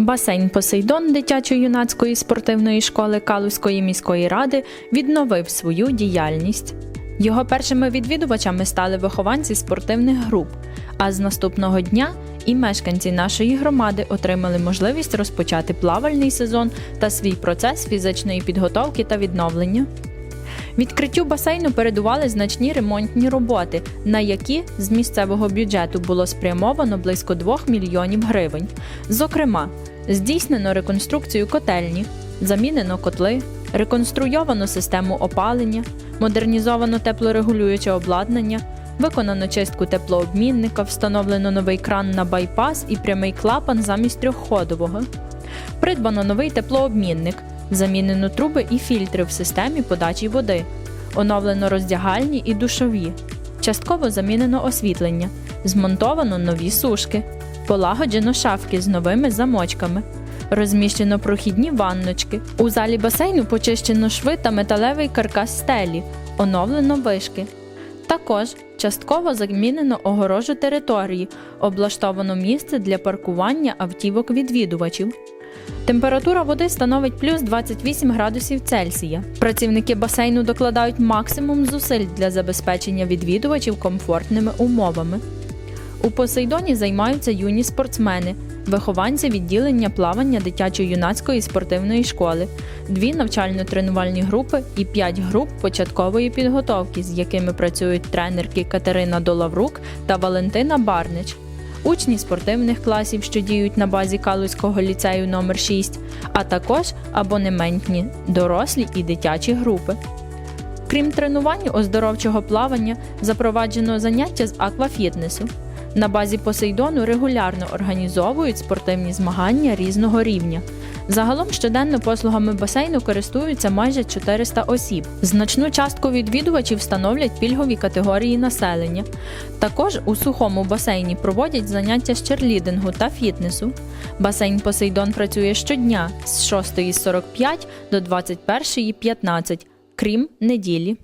Басейн Посейдон дитячо-юнацької спортивної школи Калузької міської ради відновив свою діяльність. Його першими відвідувачами стали вихованці спортивних груп. А з наступного дня і мешканці нашої громади отримали можливість розпочати плавальний сезон та свій процес фізичної підготовки та відновлення. Відкриттю басейну передували значні ремонтні роботи, на які з місцевого бюджету було спрямовано близько 2 мільйонів гривень. Зокрема, здійснено реконструкцію котельні, замінено котли, реконструйовано систему опалення, модернізовано теплорегулююче обладнання, виконано чистку теплообмінника, встановлено новий кран на байпас і прямий клапан замість трьохходового. Придбано новий теплообмінник, замінено труби і фільтри в системі подачі води, оновлено роздягальні і душові, частково замінено освітлення, змонтовано нові сушки, полагоджено шафки з новими замочками. Розміщено прохідні ванночки. У залі басейну почищено шви та металевий каркас стелі, оновлено вишки. Також частково замінено огорожу території, облаштовано місце для паркування автівок відвідувачів. Температура води становить плюс 28 градусів Цельсія. Працівники басейну докладають максимум зусиль для забезпечення відвідувачів комфортними умовами. У Посейдоні займаються юні спортсмени, вихованці відділення плавання дитячо-юнацької спортивної школи, дві навчально-тренувальні групи і п'ять груп початкової підготовки, з якими працюють тренерки Катерина Долаврук та Валентина Барнич, учні спортивних класів, що діють на базі Калузького ліцею номер 6 а також абонементні дорослі і дитячі групи. Крім тренувань оздоровчого плавання, запроваджено заняття з аквафітнесу. На базі Посейдону регулярно організовують спортивні змагання різного рівня. Загалом щоденно послугами басейну користуються майже 400 осіб. Значну частку відвідувачів становлять пільгові категорії населення. Також у сухому басейні проводять заняття з черлідингу та фітнесу. Басейн Посейдон працює щодня з 6.45 до 21.15, крім неділі.